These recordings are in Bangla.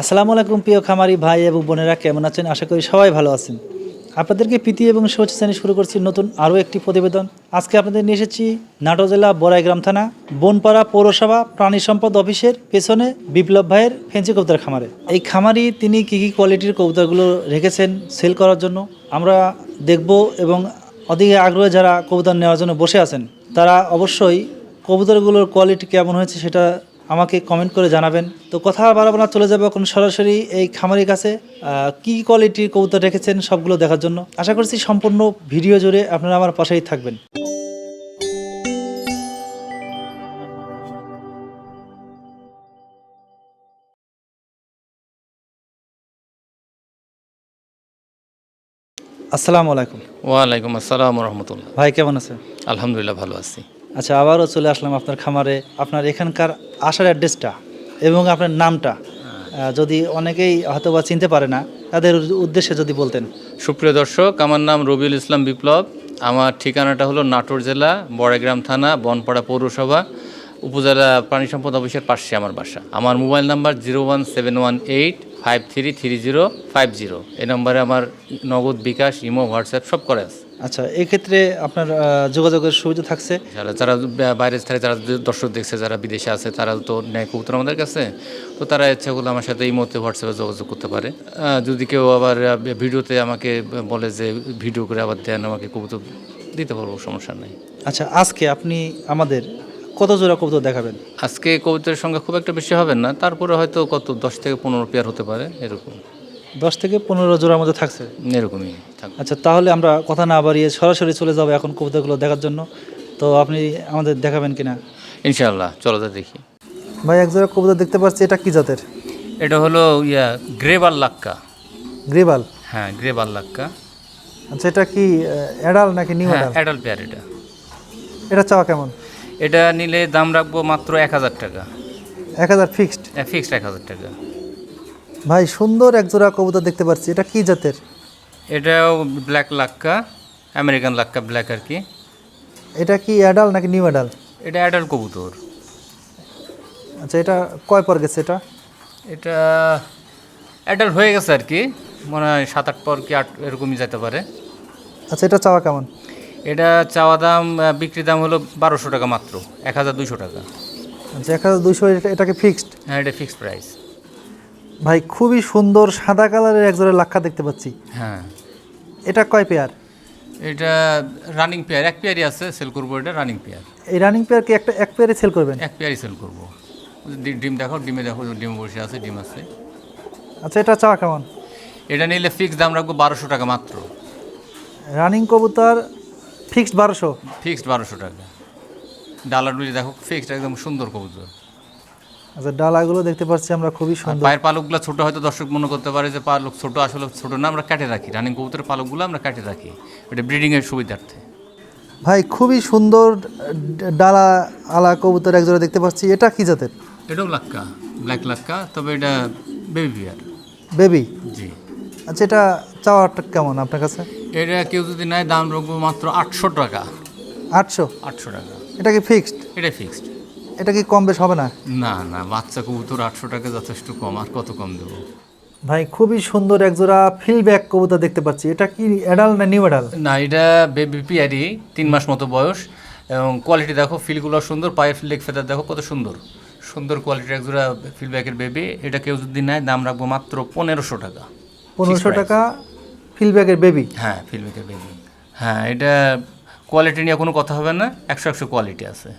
আসসালামু আলাইকুম প্রিয় খামারি ভাই এবং বোনেরা, কেমন আছেন? আশা করি সবাই ভালো আছেন। আপনাদেরকে প্রীতি এবং শুভেচ্ছা শ্রেণি শুরু করছি নতুন আরও একটি প্রতিবেদন। আজকে আপনাদের নিয়ে এসেছি নাটো জেলা বড়াইগ্রাম থানা, বনপাড়া পৌরসভা প্রাণী সম্পদ অফিসের পেছনে বিপ্লব ভাইয়ের ফেন্সি কবুতর খামারে। এই খামারি তিনি কী কী কোয়ালিটির কবুতরগুলো রেখেছেন সেল করার জন্য আমরা দেখব এবং অধিক আগ্রহে যারা কবুতর নেওয়ার জন্য বসে আছেন, তারা অবশ্যই কবুতরগুলোর কোয়ালিটি কেমন হয়েছে সেটা আমাকে কমেন্ট করে জানাবেন। তো কথা বাড়াবো না চলে যাব এখন সরাসরি এই খামারের কাছে। কি কোয়ালিটির কবুতর রেখেছেন সবগুলো দেখার জন্য। আশা করছি সম্পূর্ণ ভিডিও জুড়ে আপনারা আমার পাশেই থাকবেন। আসসালামু আলাইকুম। ওয়ালাইকুম আসসালাম রহমতুল্লাহ। ভাই কেমন আছেন? আলহামদুলিল্লাহ ভালো আছি। আচ্ছা আবারও চলে আসলাম আপনার খামারে। আপনার এখানকার আসার অ্যাড্রেসটা এবং আপনার নামটা যদি অনেকেই হয়তো বা চিনতে পারে না, তাদের উদ্দেশ্যে যদি বলতেন। সুপ্রিয় দর্শক, আমার নাম রবিউল ইসলাম বিপ্লব। আমার ঠিকানাটা হলো নাটোর জেলা বড়াগ্রাম থানা, বনপাড়া পৌরসভা, উপজেলা প্রাণী সম্পদ অফিসের পাশে আমার বাসা। আমার mobile number zero one seven one eight five three three zero five zero. এই নম্বরে আমার নগদ বিকাশ, ইমো, হোয়াটসঅ্যাপ সব করে আছে। আচ্ছা এক্ষেত্রে আপনার যোগাযোগের সুবিধা থাকছে? যারা যারা বা- বাইরের থেকে যারা দর্শক দেখছে যারা বিদেশে আছে তারা তো নেয় কবুতর আমাদের কাছে। তো তারা ইচ্ছা করলে আমার সাথে এই মুহূর্তে হোয়াটসঅ্যাপে যোগাযোগ করতে পারে। যদি কেউ আবার ভিডিওতে আমাকে বলে যে ভিডিও করে আবার দেন আমাকে কবুতর দিতে পারব সমস্যা নেই। আচ্ছা আজকে আপনি আমাদের কত জোড়া কবুতর দেখাবেন? আজকে কবুতরের সংখ্যা খুব একটা বেশি হবে না তারপরে হয়তো কত দশ থেকে পনেরো পেয়ার হতে পারে এরকম। দশ থেকে পনেরো জোড়ার মধ্যে থাকছে? এরকমই আচ্ছা তাহলে আমরা কথা না বাড়িয়ে সরাসরি চলে যাব এখন কবিতাগুলো দেখার জন্য। তো আপনি আমাদের দেখাবেন কিনা? ইনশাআল্লাহ চলো তো দেখি। ভাই এক জোড়া কবিতা দেখতে পাচ্ছি এটা কি জাতের? এটা হলো ইয়া গ্রেবার লাক্কা। গ্রেবাল? হ্যাঁ গ্রেবার লাক্কা। আচ্ছা এটা কি অ্যাডাল নাকি নিউ হ্যাঁ অ্যাডাল? অ্যাডাল্ট পেয়ার এটা। এটা চাওয়া কেমন? এটা নিলে দাম রাখব মাত্র এক হাজার টাকা। এক হাজার ফিক্সড? ফিক্সড এক হাজার টাকা। ভাই সুন্দর এক জোড়া কবুতর দেখতে পাচ্ছি। এটা কি জাতের? এটাও ব্ল্যাক লাক্কা আমেরিকান লাক্কা ব্ল্যাক আর কি। এটা কি অ্যাডাল নাকি নিউ অ্যাডাল এটা অ্যাডাল্ট কবুতর। আচ্ছা এটা কয় পর গেছে এটা? এটা অ্যাডাল্ট হয়ে গেছে আর কি। মনে হয় সাত আট পর কি আট এরকমই যেতে পারে। আচ্ছা এটা চাওয়া কেমন? এটা চাওয়া দাম বিক্রি দাম হলো বারোশো টাকা মাত্র এক হাজার দুইশো টাকা। আচ্ছা এক হাজার দুশো এটাকে ফিক্সড হ্যাঁ এটা ফিক্সড প্রাইস ভাই খুবই সুন্দর সাদা কালারের এক জোড়া লাক্ষা দেখতে পাচ্ছি। হ্যাঁ। এটা কয় পেয়ার? এটা রানিং পেয়ার এক পেয়ারই আছে সেল করব এটা রানিং পেয়ার এই রানিং পেয়ার কি একটা এক পেয়ারে সেল করবেন? এক পেয়ারই সেল করব। ডিম দেখো ডিমে দেখো ডিম বসে আছে ডিম আছে। আচ্ছা এটা চা কেমন? এটা নিলে ফিক্স দাম রাখব বারোশো টাকা মাত্র। রানিং কবুতর ফিক্সড বারোশো? ফিক্সড বারোশো টাকা। ডালার ডুলি দেখো ফিক্সড একদম সুন্দর কবুতর। আচ্ছা ডালাগুলো দেখতে পাচ্ছি আমরা খুবই সুন্দর। পায়ের পালকগুলো ছোট হয়তো দর্শক মনে করতে পারে যে পালক ছোট আসলে ছোট না আমরা কাটে রাখি। রানিং কবুতরের পালকগুলো আমরা কাটে রাখি। এটা ব্রিডিংয়ের সুবিধার্থে। ভাই খুবই সুন্দর ডালা আলা কবুতর এক জোড়া দেখতে পাচ্ছি। এটা কি জাতের? এটাও লাক্কা ব্ল্যাক লাক্কা তবে এটা বেবি বিয়ার বেবি জি। আচ্ছা এটা চাওয়াটা কেমন আপনার কাছে? এটা কেউ যদি নেয় দাম রাখব মাত্র আটশো টাকা। আটশো? আটশো টাকা। এটা কি ফিক্সড এটা ফিক্সড এটা কি কম বেশ হবে না? না না বাচ্চা কবুতর আটশো টাকা যথেষ্ট কম আর কত কম দেবো? ভাই খুবই সুন্দর এক জোড়া ফিল ব্যাক কবুতর দেখতে পাচ্ছি। এটা কি অ্যাডাল না নিউ অ্যাডাল না এটা বেবি পিয়ারি তিন মাস মতো বয়স এবং কোয়ালিটি দেখো ফিলগুলো সুন্দর পায়ের লেগ ফেদার দেখো কত সুন্দর। সুন্দর কোয়ালিটির একজোড়া ফিলব্যাকের বেবি এটা কেউ যদি নেয় দাম রাখব মাত্র পনেরোশো টাকা। পনেরোশো টাকা ফিল ব্যাগের বেবি হ্যাঁ ফিলব্যাকের বেবি হ্যাঁ এটা কোয়ালিটি নিয়ে কোনো কথা হবে না একশো একশো কোয়ালিটি আছে।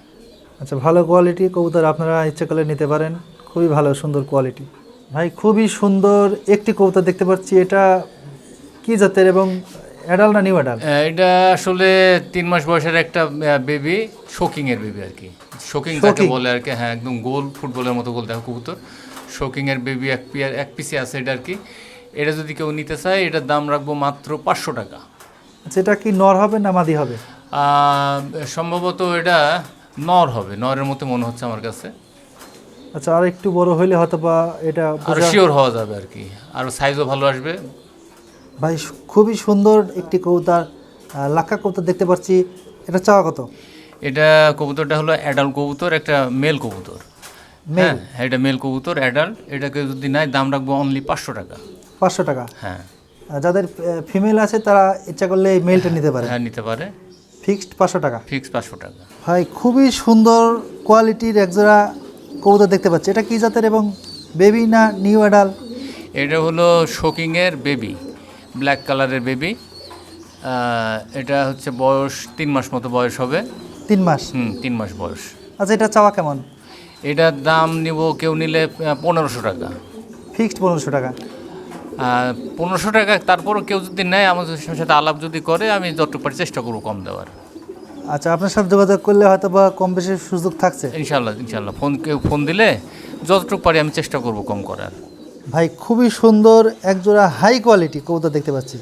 আচ্ছা ভালো কোয়ালিটি কবুতর আপনারা ইচ্ছে করলে নিতে পারেন। খুবই ভালো সুন্দর কোয়ালিটি ভাই খুবই সুন্দর একটি কবুতর দেখতে পাচ্ছি। এটা কি জাতের এবং অ্যাডাল না নিউ অ্যাডাল এটা আসলে তিন মাস বয়সের একটা বেবি শোকিংয়ের বেবি আর কি। শোকিং যাকে বলে আর কি হ্যাঁ একদম গোল ফুটবলের মতো গোল দেখো কবুতর। শোকিংয়ের বেবি এক পিয়ার এক পিসে আছে এটা আর কি। এটা যদি কেউ নিতে চায় এটার দাম রাখব মাত্র পাঁচশো টাকা। আচ্ছা এটা কি নর হবে না মাদি হবে? সম্ভবত এটা নর হবে নরের মতো মনে হচ্ছে আমার কাছে। আচ্ছা আর একটু বড় হইলে হয়তো বা এটা আর শিওর হওয়া যাবে আর কি। আর সাইজও ভালো আসবে। ভাই খুবই সুন্দর একটি কবুতর লাক্ষা কবুতর দেখতে পাচ্ছি। এটা চাওয়া কত? এটা কবুতরটা হলো অ্যাডাল্ট কবুতর একটা মেল কবুতর। হ্যাঁ এটা মেল কবুতর অ্যাডাল্ট এটাকে যদি নেয় দাম রাখব অনলি পাঁচশো টাকা। পাঁচশো টাকা? হ্যাঁ। যাদের ফিমেল আছে তারা ইচ্ছা করলে এই মেলটা নিতে পারে। হ্যাঁ নিতে পারে। ফিক্সড পাঁচশো টাকা। ফিক্স পাঁচশো টাকা। ভাই খুবই সুন্দর কোয়ালিটির একজোড়া কবুতর দেখতে পাচ্ছি। এটা কি জাতের এবং বেবি না নিউ অ্যাডাল এটা হলো শোকিংয়ের বেবি ব্ল্যাক কালারের বেবি। এটা হচ্ছে বয়স তিন মাস মতো বয়স হবে। তিন মাস? হুম তিন মাস বয়স। আচ্ছা এটা চাওয়া কেমন? এটার দাম নিব কেউ নিলে পনেরোশো টাকা। ফিক্সড পনেরোশো টাকা। পনেরোশো টাকা তারপরও কেউ যদি নেয় আমাদের সাথে আলাপ যদি করে আমি যতটুকু পারি চেষ্টা করব কম দেওয়ার। আচ্ছা আপনার সাথে যোগাযোগ করলে হয়তো বা কম বেশি সুযোগ থাকছে। ইনশাল্লাহ ইনশাল্লাহ। ফোন কেউ ফোন দিলে যতটুকু পারি আমি চেষ্টা করব কম করার। ভাই খুবই সুন্দর একজোড়া হাই কোয়ালিটি কবুতর দেখতে পাচ্ছি।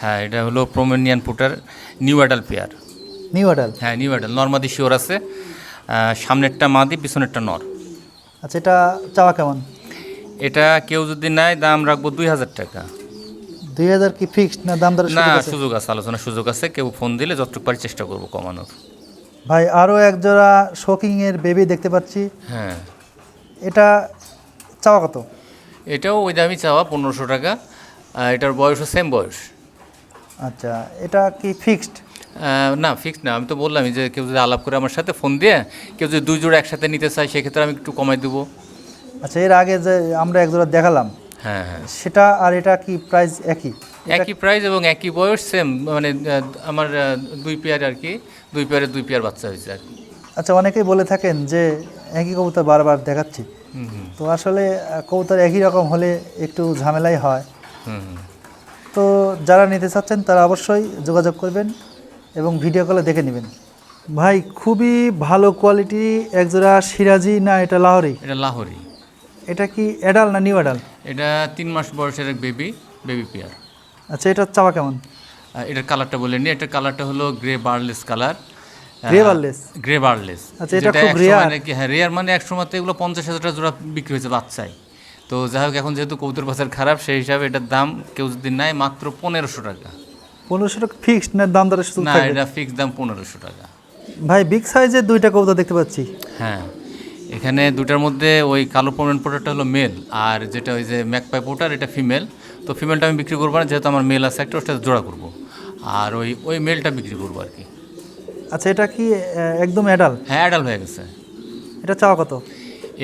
হ্যাঁ এটা হলো Pomeranian pouter new adult pair new adult হ্যাঁ নিউ অ্যাডাল নর্মাদি শিওর আছে। সামনেরটা মাদি পিছনেরটা নর। আচ্ছা এটা চাওয়া কেমন? এটা কেউ যদি নেয় দাম রাখব দুই হাজার টাকা। দুই হাজার কি ফিক্সড না দাম দরের না সুযোগ আছে? আলোচনার সুযোগ আছে। কেউ ফোন দিলে যতটুকু পারি চেষ্টা করব কমানোর। ভাই আরও একজোড়া শোকিংয়ের বেবি দেখতে পাচ্ছি। হ্যাঁ। এটা চাওয়া কত? এটাও ওই দামই চাওয়া পনেরোশো টাকা। এটার বয়সও সেম বয়স। আচ্ছা এটা কি ফিক্সড না ফিক্স না। আমি তো বললাম যে কেউ যদি আলাপ করে আমার সাথে ফোন দিয়ে কেউ যদি দুই জোড়া একসাথে নিতে চায় সেক্ষেত্রে আমি একটু কমাই দেবো। আচ্ছা এর আগে যে আমরা একজোড়া দেখালাম হ্যাঁ হ্যাঁ। সেটা আর এটা কি প্রাইস একই? একই প্রাইস এবং একই বয়স সেম মানে আমার দুই পেয়ার আর কি দুই পেয়ারের দুই পেয়ার বাচ্চা হয়েছে আর কি। আচ্ছা অনেকেই বলে থাকেন যে একই কবুতর বারবার দেখাচ্ছি। তো আসলে কবুতর একই রকম হলে একটু ঝামেলাই হয়। তো যারা নিতে চাচ্ছেন তারা অবশ্যই যোগাযোগ করবেন এবং ভিডিও কলে দেখে নেবেন। ভাই খুবই ভালো কোয়ালিটি একজোড়া সিরাজি না এটা লাহরি? এটা লাহোরি। এটা কি অ্যাডাল না নিউ অ্যাডাল এটা তিন মাস বয়সের এক বেবি বেবি পেয়ার আচ্ছা এটা চাওয়া কেমন? এটার কালারটা বলে নি এটার কালারটা হলো গ্রে বার্লেস কালার আচ্ছা, এটা খুব। নাকি হ্যাঁ রেয়ার মানে এক সময় তো এগুলো পঞ্চাশ হাজার টাকা জোড়া বিক্রি হয়েছে বাচ্চায়। তো যাই হোক এখন যেহেতু কৌতুর বাজার খারাপ সেই হিসাবে এটার দাম কেউ যদি নেয় মাত্র পনেরোশো টাকা। পনেরোশো টাকা ফিক্সড না দাম দরের না এটা ফিক্স দাম পনেরোশো টাকা। ভাই বিগ সাইজের দুইটা কবুতর দেখতে পাচ্ছি। হ্যাঁ। এখানে দুটার মধ্যে ওই কালো পমেন্ট পোটারটা হলো মেল আর যেটা ওই যে ম্যাকপাই পোটার এটা ফিমেল। তো ফিমেলটা আমি বিক্রি করব না যেহেতু আমার মেল আছে একটা ওটা জোড়া করব। আর ওই ওই মেলটা বিক্রি করব আর কি। আচ্ছা এটা কি একদম অ্যাডাল হ্যাঁ অ্যাডাল হয়ে গেছে। এটা চাওয়া কত?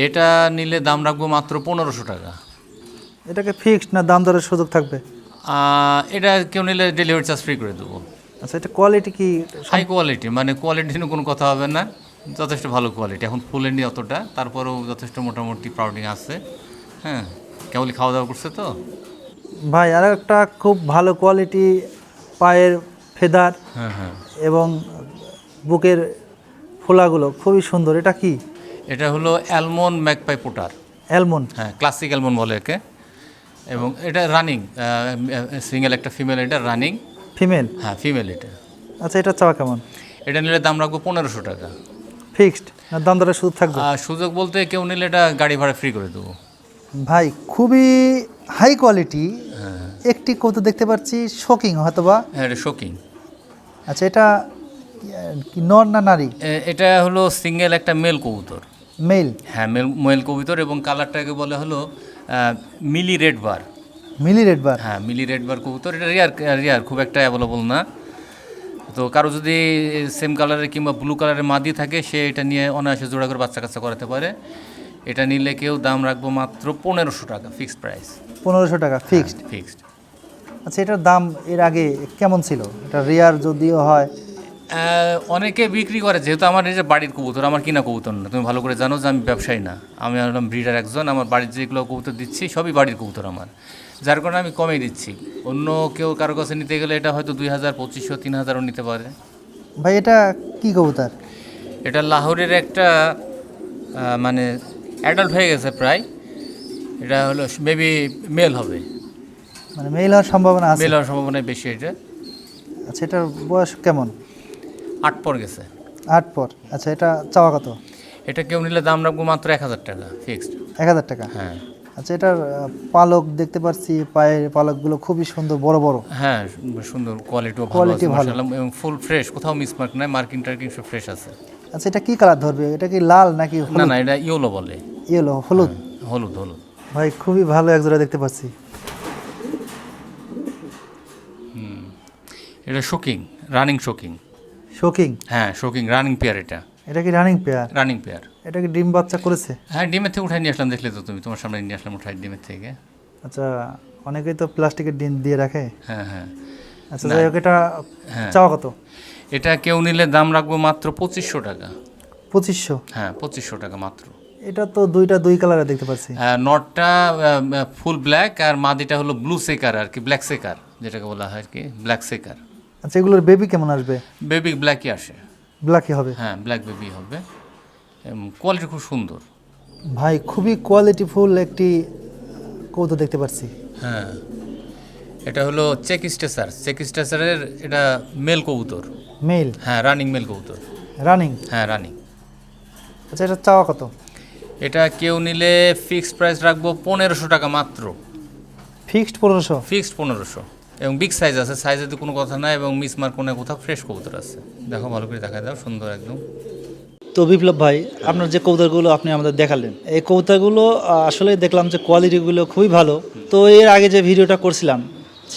এটা নিলে দাম রাখব মাত্র পনেরোশো টাকা। এটাকে ফিক্সড না দাম দরের সুযোগ থাকবে? এটা কেউ নিলে ডেলিভারি চার্জ ফ্রি করে দেবো। আচ্ছা এটা কোয়ালিটি কি? হাই কোয়ালিটি মানে কোয়ালিটি নিয়ে কোনো কথা হবে না। যথেষ্ট ভালো কোয়ালিটি এখন ফুলের নি অতটা তারপরেও যথেষ্ট মোটামুটি প্রাউডিং আছে। হ্যাঁ কেবলই খাওয়া দাওয়া করছে তো? ভাই আর একটা খুব ভালো কোয়ালিটি পায়ের ফেদার হ্যাঁ হ্যাঁ। এবং বুকের ফোলাগুলো খুবই সুন্দর। এটা কি? এটা হলো অ্যালমন্ড ম্যাকপাই পোটার অ্যালমন্ড হ্যাঁ ক্লাসিক অ্যালমন্ড বলে একে। এবং এটা রানিং সিঙ্গেল একটা ফিমেল এটা রানিং ফিমেল হ্যাঁ ফিমেল এটা। আচ্ছা এটা চাওয়া কেমন? এটা নিলে দাম রাখব পনেরোশো টাকা। ফিক্সড? না দাম দরের সুযোগ থাকবে? সুযোগ বলতে কেউ নিলে এটা গাড়ি ভাড়া ফ্রি করে দেবো। ভাই খুবই হাই কোয়ালিটি একটি কবুতর দেখতে পাচ্ছি শোকিং হয়তোবা। হ্যাঁ এটা শোকিং আচ্ছা এটা কি নর না নারী? এটা হলো সিঙ্গেল একটা মেল কবুতর। মেল হ্যাঁ মেল মেল কবুতর এবং কালারটাকে বলে হলো মিলি রেড বার মিলি রেড বার হ্যাঁ মিলি রেড বার কবুতর। এটা রিয়ার রিয়ার খুব একটা অ্যাভেলেবল না। তো কারও যদি সেম কালারের কিংবা ব্লু কালারের মাদি থাকে সে এটা নিয়ে অনায়াসে জোড়া করে বাচ্চা কাচ্চা করাতে পারে। এটা নিলে কেউ দাম রাখব মাত্র পনেরোশো টাকা ফিক্সড প্রাইস পনেরোশো টাকা ফিক্সড ফিক্সড আচ্ছা এটার দাম এর আগে কেমন ছিল? এটা রেয়ার যদিও হয়। অনেকে বিক্রি করে যেহেতু আমার নিজের বাড়ির কবুতর আমার কিনা কবুতর না। তুমি ভালো করে জানো যে আমি ব্যবসায়ী না। আমি হলাম ব্রিডার একজন আমার বাড়ির যেগুলো কবুতর দিচ্ছি সবই বাড়ির কবুতর আমার। যার কারণে আমি কমে দিচ্ছি। অন্য কেউ কারও কাছে নিতে গেলে এটা হয়তো দুই হাজার পঁচিশশো তিন হাজারও নিতে পারে। ভাই এটা কি কবুতর? এটা লাহোরের একটা মানে অ্যাডাল্ট হয়ে গেছে প্রায়। এটা হলো মেবি মেল হবে। মানে মেল হওয়ার সম্ভাবনা আছে। মেল হওয়ার সম্ভাবনা বেশি এটা। আচ্ছা এটার বয়স কেমন? আট পর গেছে। আট পর। আচ্ছা এটা চাওয়া কত? এটা কেউ নিলে দাম রাখব মাত্র এক হাজার টাকা ফিক্সড এক হাজার টাকা। হ্যাঁ। আচ্ছা এটার পালক দেখতে পাচ্ছি পায়ের পালকগুলো খুবই সুন্দর বড় বড়। হ্যাঁ সুন্দর কোয়ালিটিও কোয়ালিটি ভালো। এবং ফুল ফ্রেশ কোথাও মিসমার্ক নাই মার্কিং টার্কিং সব ফ্রেশ আছে। আচ্ছা এটা কি কালার ধরবে? এটা কি লাল নাকি না না এটা ইয়োলো বলে। ইয়েলো হলুদ? হলুদ হলুদ। ভাই খুবই ভালো এক জোড়া দেখতে পাচ্ছি। এটা শোকিং রানিং শোকিং শোকিং হ্যাঁ শোকিং রানিং পেয়ার এটা। এটা কি রানিং পেয়ার রানিং পেয়ার এটা কি ডিম বাচ্চা করেছে? হ্যাঁ ডিমের থেকে উঠাই নিয়ে আসলাম দেখলে তো তুমি তোমার সামনে নিয়ে আসলাম উঠাই ডিমের থেকে। আচ্ছা অনেকেই তো প্লাস্টিকের ডিম দিয়ে রাখে। হ্যাঁ হ্যাঁ। আচ্ছা যাই হোক এটা হ্যাঁ। চাওয়া কত? এটা কেউ নিলে দাম রাখব মাত্র পঁচিশশো টাকা। পঁচিশশো? হ্যাঁ পঁচিশশো টাকা মাত্র। এটা তো দুইটা দুই কালারে দেখতে পাচ্ছি। আহ, নটটা ফুল ব্ল্যাক আর মাদিটা হলো ব্লু সেকার আর কি ব্ল্যাক সেকার যেটাকে বলা হয় আর কি ব্ল্যাক সেকার আচ্ছা এগুলোর বেবি কেমন আসবে? বেবি ব্ল্যাকই আসে। ব্ল্যাকই হবে? হ্যাঁ ব্ল্যাক বেবি হবে। কোয়ালিটি খুব সুন্দর। ভাই খুবই কোয়ালিটিফুল একটি কৌতো দেখতে পাচ্ছি। হ্যাঁ। এটা হলো চেক স্টেসার চেক স্টেসারের এটা মেল কবুতর। মেল হ্যাঁ রানিং মেল কবুতর। রানিং হ্যাঁ রানিং আচ্ছা এটা চাওয়া কত? এটা কেউ নিলে ফিক্সড প্রাইস রাখব পনেরোশো টাকা মাত্র। ফিক্সড পনেরোশো? ফিক্সড পনেরোশো। এবং বিগ সাইজ আছে সাইজে তো কোনো কথা নাই এবং মিসমার কোনো কোথাও ফ্রেশ কবুতর আছে। দেখো ভালো করে দেখা দাও সুন্দর একদম। তো বিপ্লব ভাই আপনার যে কবুতরগুলো আপনি আমাদের দেখালেন এই কবুতরগুলো আহ, আসলে দেখলাম যে কোয়ালিটিগুলো খুবই ভালো। তো এর আগে যে ভিডিওটা করছিলাম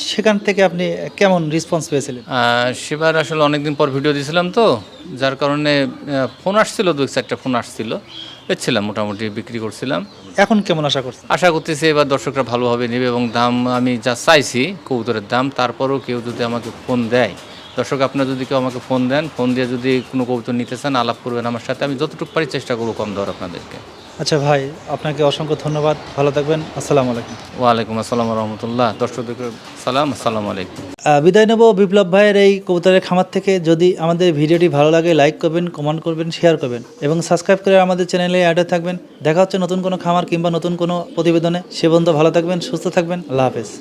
সেখান থেকে আপনি কেমন রেসপন্স পেয়েছিলেন? সেবার আসলে অনেকদিন পর ভিডিও দিয়েছিলাম তো যার কারণে ফোন আসছিল দু চারটা ফোন আসছিল বেচছিলাম মোটামুটি বিক্রি করছিলাম। এখন কেমন আশা করছেন? আশা করতেছি এবার দর্শকরা ভালোভাবে নেবে এবং দাম আমি যা চাইছি কবুতরের দাম তারপরও কেউ যদি আমাকে ফোন দেয় দর্শক আপনারা যদি কেউ আমাকে ফোন দেন ফোন দিয়ে যদি কোনো কবুতর নিতে চান আলাপ করবেন আমার সাথে। আমি যতটুকু পারি চেষ্টা করব কম দেওয়ার আপনাদেরকে। আচ্ছা ভাই আপনাকে অসংখ্য ধন্যবাদ। ভালো থাকবেন। আসসালামু আলাইকুম। ওয়ালাইকুম আসসালাম রহমতুল্লাহ দর্শকদের সালাম আসসালামু আলাইকুম। বিদায় নেব বিপ্লব ভাইয়ের এই কবুতরের খামার থেকে। যদি আমাদের ভিডিওটি ভালো লাগে লাইক করবেন কমেন্ট করবেন শেয়ার করবেন এবং সাবস্ক্রাইব করে আমাদের চ্যানেলে অ্যাডে থাকবেন। দেখা হচ্ছে নতুন কোনো খামার কিংবা নতুন কোনো প্রতিবেদনে। সে পর্যন্ত ভালো থাকবেন সুস্থ থাকবেন। আল্লাহ হাফেজ।